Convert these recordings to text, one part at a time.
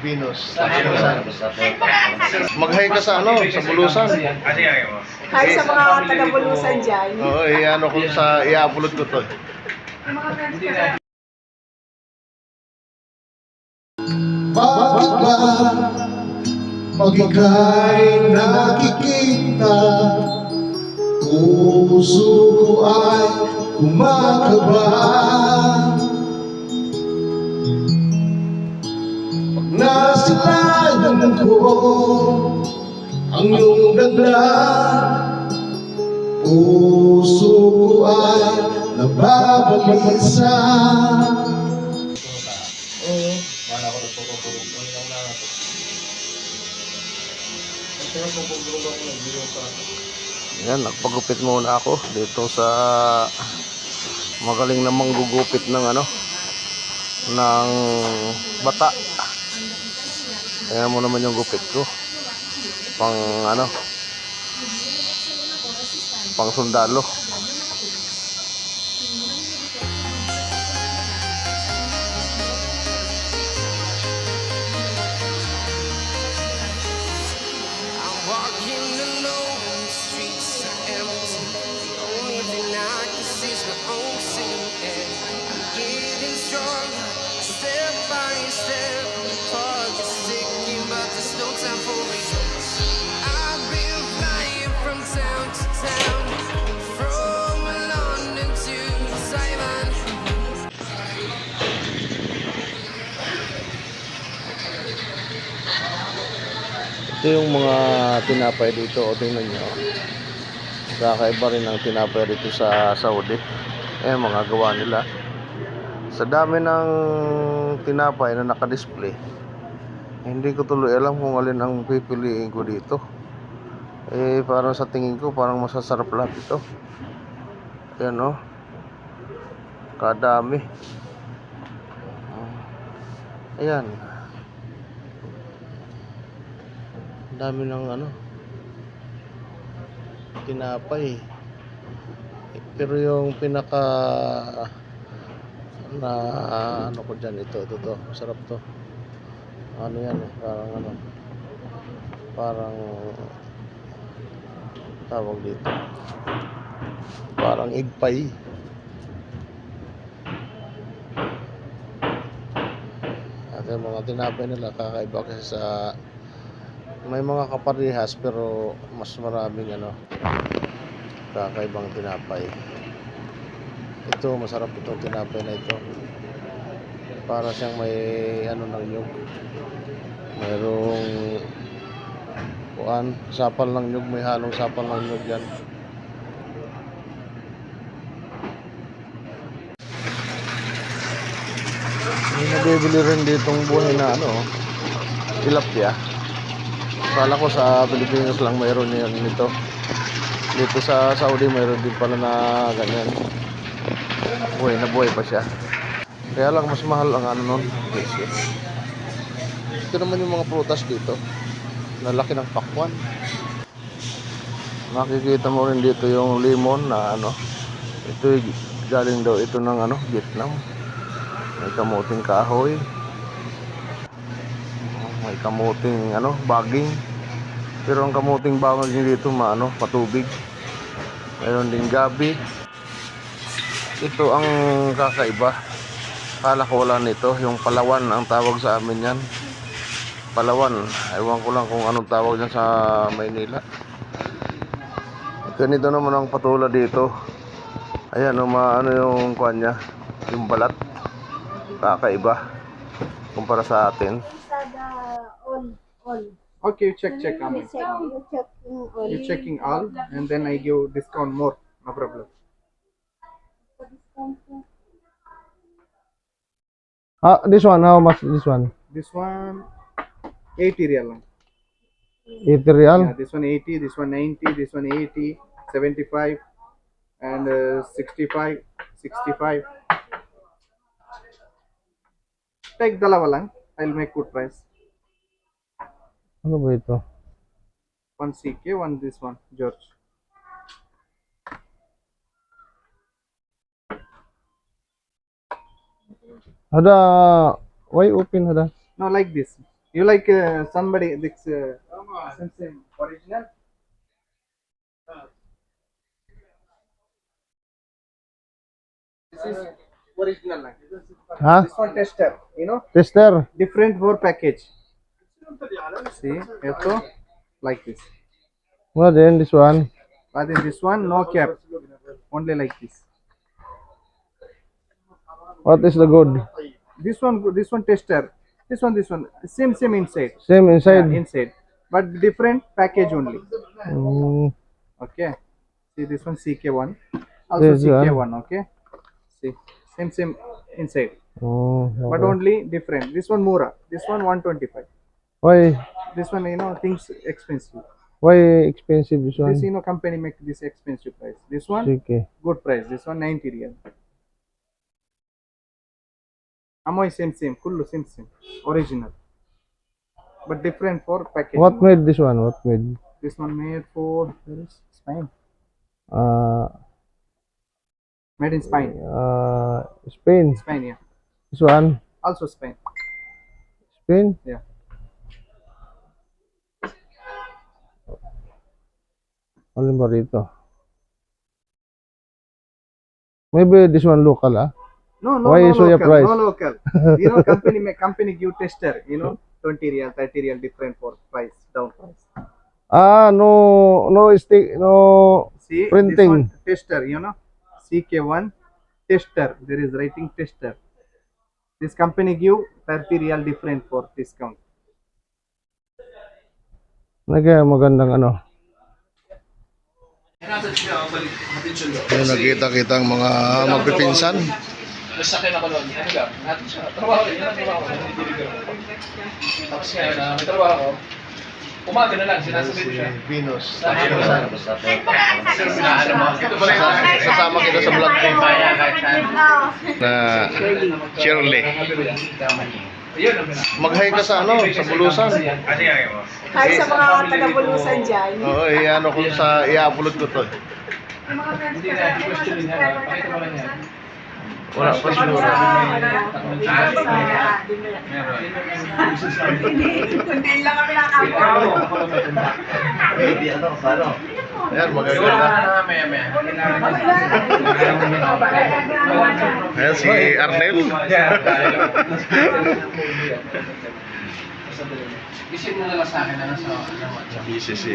Venus. Mag-hi ka sa ano, sa bulusan. Hi sa mga taga-bulusan dyan. Oo, i-ano ko sa, i-upload ko to. Bakit ba pag ika'y nakikita Puso ko ay kumakaba nasilayan ko ang iyong ganda Puso ko ay nababalisa Yan, nagpagupit muna ako dito sa magaling na manggugupit ng ano ng bata. Tingnan mo naman yung gupit ko. Pang ano? Pang sundalo. Ito yung mga tinapay dito. O tingnan nyo. Kakaiba rin ang tinapay dito sa Saudi. Eh, mga gawa nila. Sa dami ng tinapay na nakadisplay, hindi ko tuloy alam kung alin ang pipiliin ko dito. Eh, parang sa tingin ko, parang masasarap lahat ito. Ayan o. Kadami. Ayan. Ang dami ng ano tinapay. Pero yung pinaka na ano ko dyan ito ito to masarap to. Ano yan eh parang ano parang tawag dito. Parang pie. At yung mga tinapay nila kakaiba kasi sa may mga kaparehas pero mas maraming ano kakaibang tinapay. Ito masarap itong tinapay na ito. Para siyang may ano ng nyug. Mayroong kuan sapal ng nyug. May halong sapal ng nyug yan. May nabibili rin ditong buhay na ano tilapia Kala ko sa Pilipinas lang mayroon yan nito. Dito sa Saudi mayroon din pala na ganyan. Buhay na buhay pa siya. Kaya lang mas mahal ang ano nun. Ito naman yung mga prutas dito. Nalaki ng pakwan. Makikita mo rin dito yung limon na ano. Ito galing daw ito ng ano, Vietnam. May kamuting kahoy may kamuting ano, baging. Pero ang kamuting baging dito maano, patubig. Meron din gabi. Ito ang kakaiba. Kala ko wala nito, yung palawan ang tawag sa amin yan. Palawan. Ewan ko lang kung anong tawag yan sa Maynila. Ganito naman ang patula dito. Ayan, um, ano yung kuan niya, yung balat. Kakaiba. Kumpara sa atin. Sada all, all. Okay, you check, check. You Amin. check, you checking all. You checking all, and then I give discount more. No problem. Ah, this one, how much this one? This one, 80 real. 80 real? Yeah, this one 80, this one 90, this one 80, 75, and uh, 65, 65. Take dalawa lang. I'll make good price. Ano ba ito? One CK, one this one, George. Hada, why open hada? No, like this. You like uh, somebody this uh, same original? This is original. Ha? This one tester, you know, Tester. different for package. See, ito like this. What then this one? But in this one, no cap, only like this. What is the good? This one, this one tester. This one, this one, same same inside. Same Yeah, inside. inside, but different package only. Mm, Okay. See this one CK1. Also This. CK1. Okay. See same same inside, oh, but only different. This one Mura. This one 125. Why This one you know things expensive. why expensive this one? This you know company make this expensive price. This one Sige. good price. This one 90 real. Amoy same same. Kullu same same. Original. But different for packaging. What made this one? What made? This one made for where is Spain. Uh, Made in Spain. uh, Spain. Spain, yeah. This one. Also Spain. Spain. Yeah. Alin ba rito? Maybe this one local ah. No, no, Why no is so your local, price? no local. you know, company make company give tester. You know, 20 real, 30 real different for price, down price. Ah, no, no stick, no See, this Printing. one tester. You know, CK1 tester. There is writing tester. This company give 30 real different for discount. Nagkaya magandang ano. Yung nakita-kita ang mga magpipinsan. Basta kayo naman nun. Ano siya. Trabaho rin. Yun ang trabaho ko. Tapos ngayon, ah, may trabaho ko. Umaga na lang, sinasabi ko siya. Venus. Kasama kita sa vlog ko na Shirley. Ayun ang pina. Mag-hi ka sa ano, sa bulusan. Hi sa mga taga-bulusan dyan. Oo, i-ano ko sa, i-upload ko to. Hindi na, hindi question din yan. Pakita mo lang yan. Wala pa siguro. Kundi lang kami nakakapo. Ayan, magaganda. Maya, maya. Ayan, si Arnel. Isin mo na lang sa akin na nasa WhatsApp. Busy si...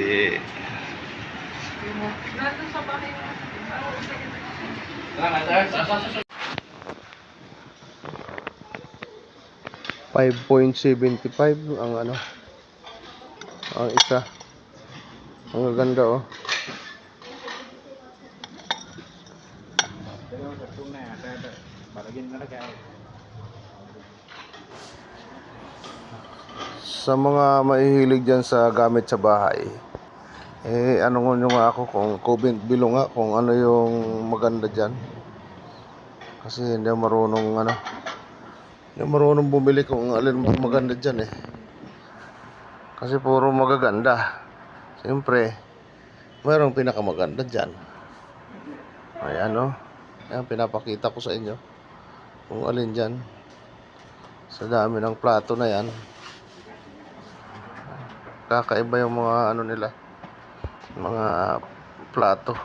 Salamat, sir. Sa- sa- sa- 5.75 ang ano ang isa. Ang ganda oh. Sa mga mahihilig dyan sa gamit sa bahay eh ano nyo nga ako kung comment below nga kung ano yung maganda dyan. Kasi hindi marunong ano hindi marunong bumili kung alin maganda dyan eh. Kasi puro magaganda. Siyempre mayroong pinakamaganda dyan. Ayan o ayan pinapakita ko sa inyo kung alin dyan. Sa dami ng plato na yan. Kakaiba yung mga ano nila mga plato.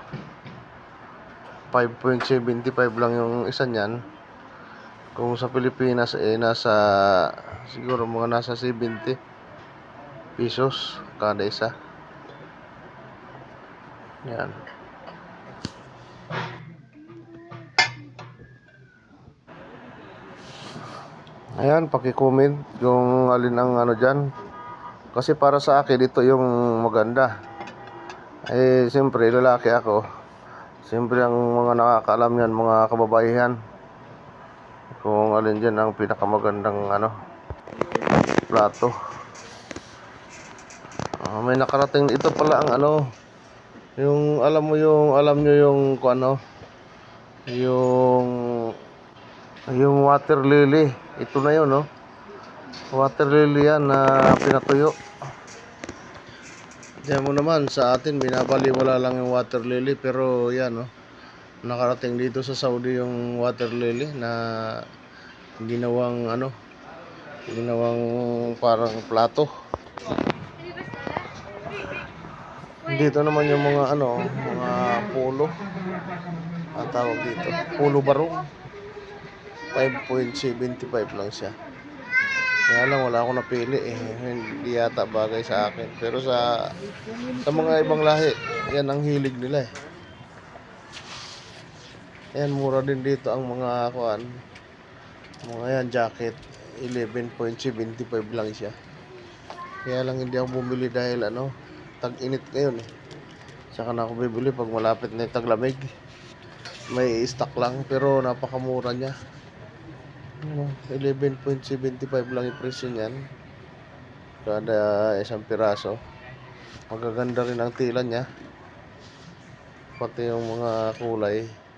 5.75 lang yung isa niyan kung sa Pilipinas eh nasa siguro mga nasa 70 pesos kada isa. Yan. Ayan paki-comment yung alin ang ano dyan. Kasi para sa akin ito yung maganda. Eh siyempre lalaki ako. Siyempre ang mga nakakaalam yan mga kababaihan kung alin dyan ang pinakamagandang ano plato. Ah, may nakarating ito pala ang ano yung alam mo yung alam nyo yung kung ano yung yung water lily. Ito na yun no? Water lily yan na pinatuyo. Diyan mo naman sa atin binabaliwala lang yung water lily pero yan no nakarating dito sa Saudi yung water lily na ginawang ano ginawang parang plato. Dito naman yung mga ano, mga polo. Ang tawag dito, polo barong. 5.75 lang siya. Kaya lang wala akong napili eh. Hindi yata bagay sa akin. Pero sa sa mga ibang lahi, yan ang hilig nila eh. Ayan, mura din dito ang mga kuan. Mga yan, jacket. 11.75 lang siya. Kaya lang hindi ako bumili dahil ano, tag-init ngayon eh. Saka na ako bibili pag malapit na yung taglamig. May stock lang pero napakamura niya. Ano, 11.75 lang yung presyo niyan. Kada isang piraso. Magaganda rin ang tila niya. Pati yung mga kulay.